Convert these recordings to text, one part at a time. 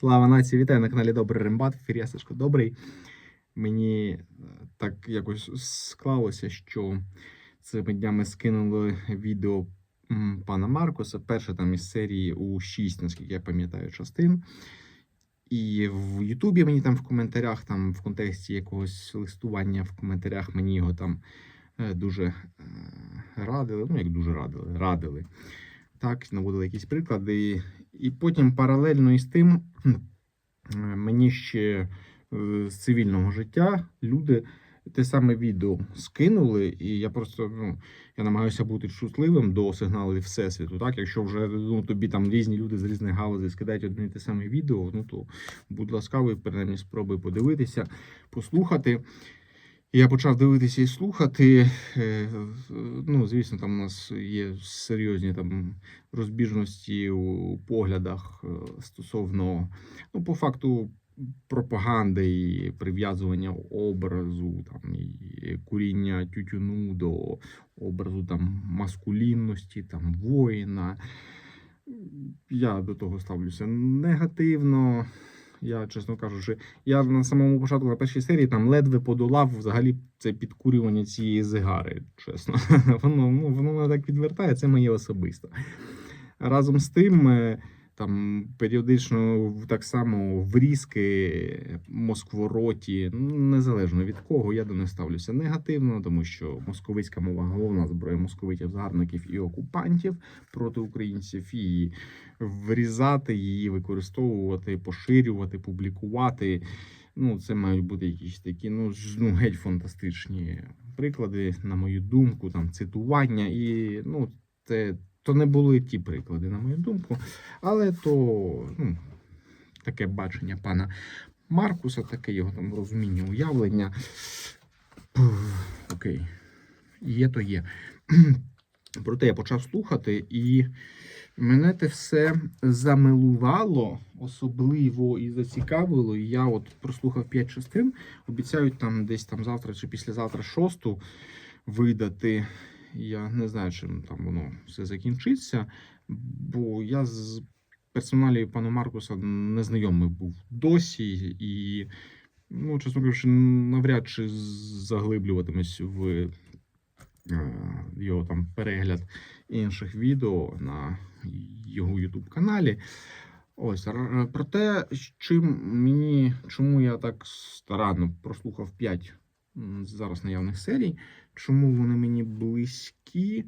Слава нації, вітаю на каналі Добрий Рембат. Ефір я Сашко Добрий. Мені е, так якось склалося, що цими днями скинули відео пана Маркуса. Перше там із серії у 6, наскільки я пам'ятаю, частин. І в Ютубі мені там в коментарях, там в контексті якогось листування в коментарях мені його там е, дуже е, радили. Ну, як дуже радили, радили. Так, наводили якісь приклади. І потім паралельно із тим е, мені ще е, з цивільного життя люди те саме відео скинули, і я просто ну, я намагаюся бути чутливим до сигналів Всесвіту. Так, якщо вже ну, тобі там різні люди з різних галузей скидають одне і те саме відео, ну то будь ласкавий, принаймні спробуй подивитися, послухати. Я почав дивитися і слухати. Е, Ну, звісно, там у нас є серйозні там розбіжності у поглядах е, стосовно, ну, по факту, пропаганди і прив'язування образу, там і куріння тютюну до образу там маскулінності, там воїна. Я до того ставлюся негативно. Я, чесно кажучи, я на самому початку на першій серії там ледве подолав взагалі це підкурювання цієї зигари. Чесно, воно ну, воно так відвертає, це моє особисто. Разом з тим, е, там періодично так само врізки москвороті, ну, незалежно від кого, я до них ставлюся негативно, тому що московицька мова головна зброя московитів, загарбників і окупантів проти українців, і врізати її, використовувати, поширювати, публікувати. Ну, це мають бути якісь такі, ну, ну геть фантастичні приклади, на мою думку, там цитування, і ну, це то не були ті приклади, на мою думку. Але то ну, таке бачення пана Маркуса, таке його там розуміння, уявлення. Окей, є то є. Проте я почав слухати, і мене те все замилувало, особливо і зацікавило. І я от прослухав 5 частин. Обіцяють там десь там завтра чи післязавтра шосту видати. Я не знаю, чим там воно все закінчиться, бо я з персоналією пана Маркуса не знайомий був досі, і, ну, чесно кажучи, навряд чи заглиблюватимусь в е, його там перегляд інших відео на його YouTube каналі. Ось про те, чим мені, чому я так старанно прослухав 5 зараз наявних серій, чому вони мені близькі.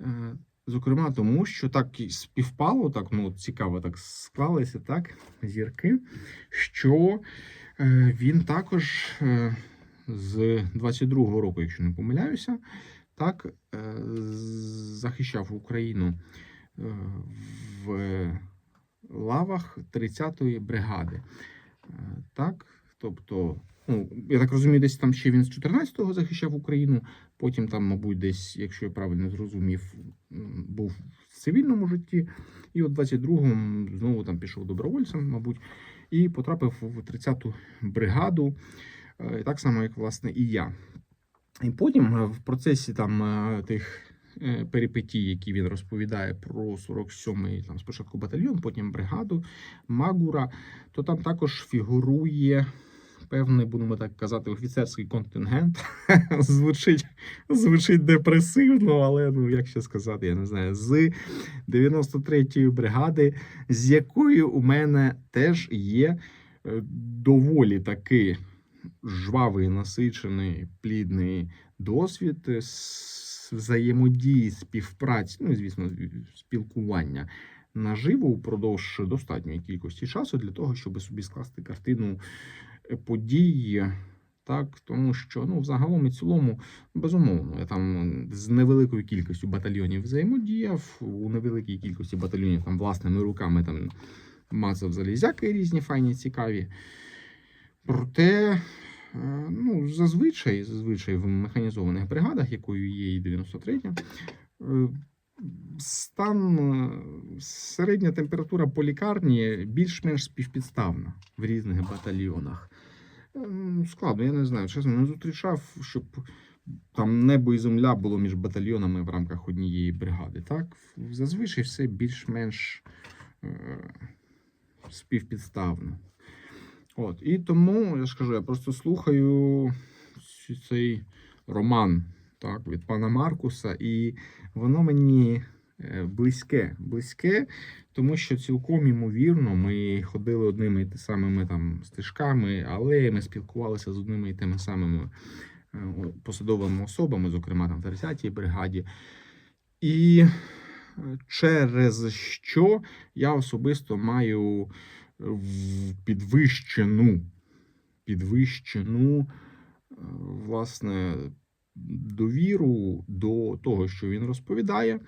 Е, Зокрема, тому що так співпало, так ну цікаво, так склалися так, зірки, що е, він також е, з 22-го року, якщо не помиляюся, так захищав Україну в лавах 30-ї бригади. Так, тобто, ну, я так розумію, десь там ще він з 14-го захищав Україну, потім там, мабуть, десь, якщо я правильно зрозумів, був в цивільному житті, і от 22-му знову там пішов добровольцем, мабуть, і потрапив в 30-ту бригаду, е, так само, як власне і я. І потім е, в процесі там е, тих перипетій, які він розповідає про 47-й там спочатку батальйон, потім бригаду Магура, то там також фігурує певний, будемо так казати, офіцерський контингент. звучить, звучить депресивно, але ну як ще сказати, я не знаю, з 93-ї бригади, з якою у мене теж є е, доволі таки жвавий, насичений, плідний досвід е, взаємодії, співпраці, ну звісно, спілкування наживо упродовж достатньої кількості часу для того, щоб собі скласти картину подій. Так, тому що ну, взагалом і цілому, безумовно, я там з невеликою кількістю батальйонів взаємодіяв, у невеликій кількості батальйонів там власними руками там мацав залізяки різні, файні, цікаві. Проте, е, ну, зазвичай, зазвичай в механізованих бригадах, якою є і 93 е, стан, е, середня температура по лікарні більш-менш співпідставна в різних батальйонах. Ем, Складно, я не знаю. Чесно, не зустрічав, щоб там небо і земля було між батальйонами в рамках однієї бригади. Так, зазвичай все більш-менш е, співпідставно. От. І тому я ж кажу, я просто слухаю цей роман так, від пана Маркуса, і воно мені е, близьке. Близьке, тому що цілком ймовірно, ми ходили одними і тими самими там стежками, але ми спілкувалися з одними і тими самими е, посадовими особами, зокрема там в 30-й бригаді. І е, через що я особисто маю підвищену, підвищену, власне, довіру до того, що він розповідає. Е,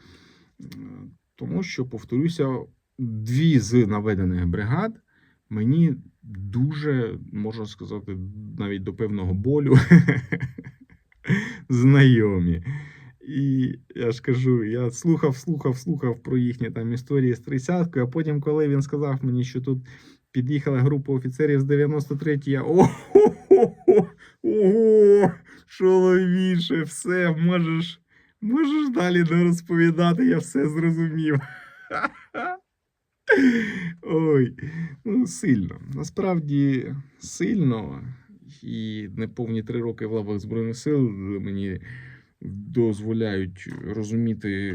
Тому що, повторюся, дві з наведених бригад мені дуже, можна сказати, навіть до певного болю знайомі. І я ж кажу, я слухав, слухав, слухав про їхні там історії з 30-кою, а потім, коли він сказав мені, що тут під'їхала група офіцерів з 93-ї, я ого, ого, чоловіче, все, можеш, можеш далі не розповідати, я все зрозумів. Ой, ну сильно. Насправді сильно. І неповні три роки в лавах Збройних сил мені дозволяють розуміти,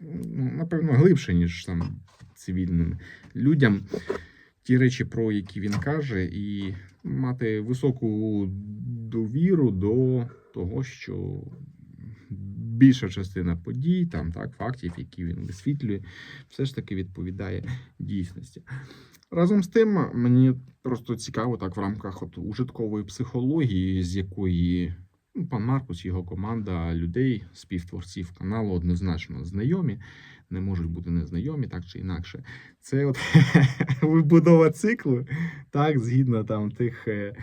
ну, напевно, глибше, ніж там цивільним людям ті речі, про які він каже, і мати високу довіру до того, що більша частина подій, там так, фактів, які він висвітлює, все ж таки відповідає дійсності. Разом з тим, мені просто цікаво так в рамках от ужиткової психології, з якої ну, пан Маркус, його команда людей, співтворців каналу однозначно знайомі, не можуть бути незнайомі, так чи інакше. Це от вибудова циклу, так, згідно там тих е,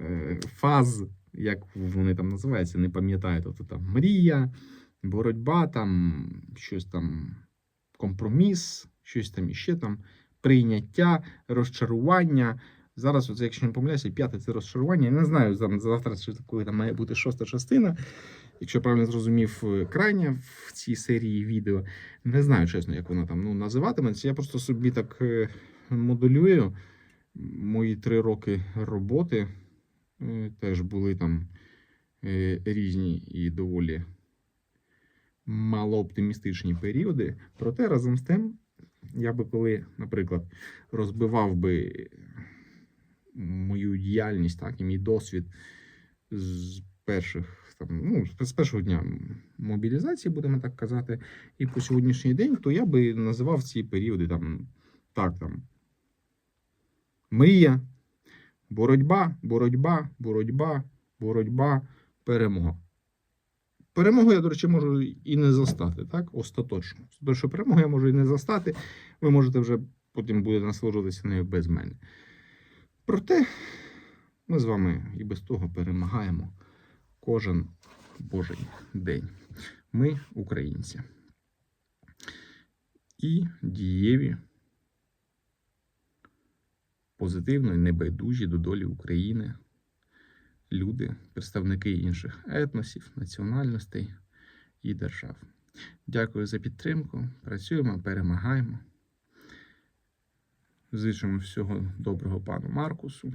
е, фаз, як вони там називаються, не пам'ятаю, тобто там мрія, боротьба, там щось там компроміс, щось там іще там, прийняття, розчарування. Зараз, оце, якщо не помиляюся, п'яте це розчарування. Я не знаю, завтра чи коли там має бути шоста частина. Якщо правильно зрозумів, е, крайня в цій серії відео. Не знаю, чесно, як вона там ну, називатиметься. Я просто собі так е, моделюю. Мої три роки роботи е, теж були там різні і доволі малооптимістичні періоди. Проте разом з тим, я би коли, наприклад, розбивав би діяльність, так, і мій досвід з перших там, ну, з першого дня мобілізації, будемо так казати, і по сьогоднішній день, то я би називав ці періоди там, так, там, мрія, боротьба, боротьба, боротьба, боротьба, перемога. Перемогу я, до речі, можу і не застати, так? Остаточно. Що перемогу я можу і не застати. Ви можете вже потім будете насолоджуватися нею без мене. Проте ми з вами і без того перемагаємо кожен божий день. Ми українці. І дієві, позитивно і небайдужі до долі України люди, представники інших етносів, національностей і держав. Дякую за підтримку. Працюємо, перемагаємо. Зичимо всього доброго пану Маркусу.